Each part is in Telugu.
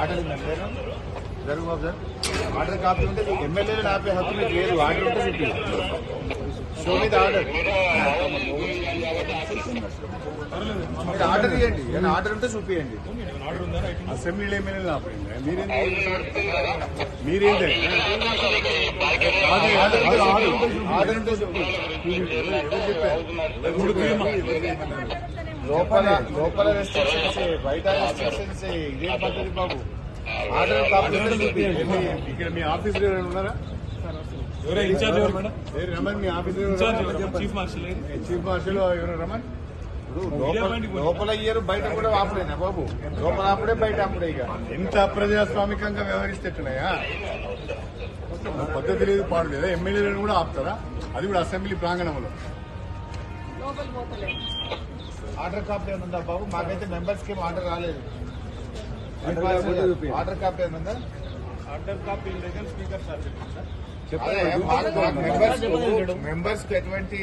ఆర్డర్ ఉందండి జరుగు బాబు సార్. ఆర్డర్ కాపీ ఉంటే ఎమ్మెల్యేలు ఆపే హక్కు మీకు లేదు. ఆర్డర్ ఉంటే చూపి షో మీద ఆర్డర్. మీరు ఆర్డర్ ఇవ్వండి ఏదైనా ఆర్డర్ ఉంటే చూపియండి అసెంబ్లీలో ఎమ్మెల్యేలు ఆపండి మీరేంటి? మీరేంటి? లోపల లోపల రెస్ట్రిక్షన్స్ బయట రెస్ట్రిక్షన్స్ ఇదే పద్ధతి బాబు ఆర్డర్ ఇక్కడ మీ ఆఫీస్ ఉన్నారా ఎవరు ఇన్ఛార్జ్ ఎవరు మేడం ఏరు రమణ్ మీ office chief marshal chief marshal ఎవరు రమణ్ లోపల ఇయ్యరు బయట కూడా ఆపడేనా బాబు? లోపల ఆపడే బయట ఆపడే ఇక. ఎంత అప్రజాస్వామికంగా వ్యవహరిస్తేట్టున్నాయా పద్ధతి లేదు పాడు లేదా. ఎమ్మెల్యేలను కూడా ఆపుతారా? అది కూడా అసెంబ్లీ ప్రాంగణంలో. ఆర్డర్ కాపీ ఏమైనా ఉందా బాబు? మాకైతే మెంబర్స్కి ఏం ఆర్డర్ రాలేదు. ఆర్డర్ కాపీ చూపియండి. Order copy speaker sir. Members మెంబర్స్కి ఎటువంటి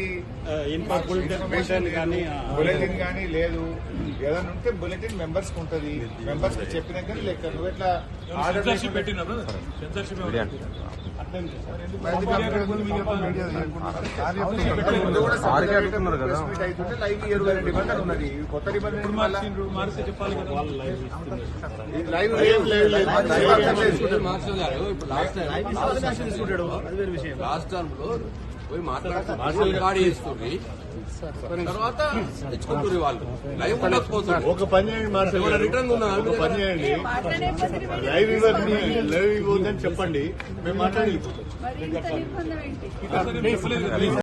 ఇన్ఫార్మ్ బులెటిన్ కానీ బులెటిన్ కానీ లేదు ఏదైనా ఉంటే బులెటిన్ మెంబర్స్కి ఉంటది మెంబర్స్కి చెప్పినాక లెక్క నువ్వు ఎట్లా ఆర్డర్ సెన్సర్షిప్ పెట్టినా బ్రదర్ సెన్సర్షిప్ అర్థం సార్ ఎందుకు ముందు కూడా సెక్రటరీ ప్రెస్ మీట్ అవుతుంటే లైవ్ లైవ్ లేదు, లేదు, లేదు. లైవ్ లాస్ట్ టర్మ్లో పోయి ఇస్తుంది తర్వాత తెచ్చుకుంటుంది వాళ్ళు. లైవ్ ఉండకపోతుంది. ఒక పని చేయండి. రిటర్న్ ఒక పని చేయండి. లైవ్ ఇవ్వద్దు లైవ్ ఇవ్వద్దని చెప్పండి. మేము మాట్లాడి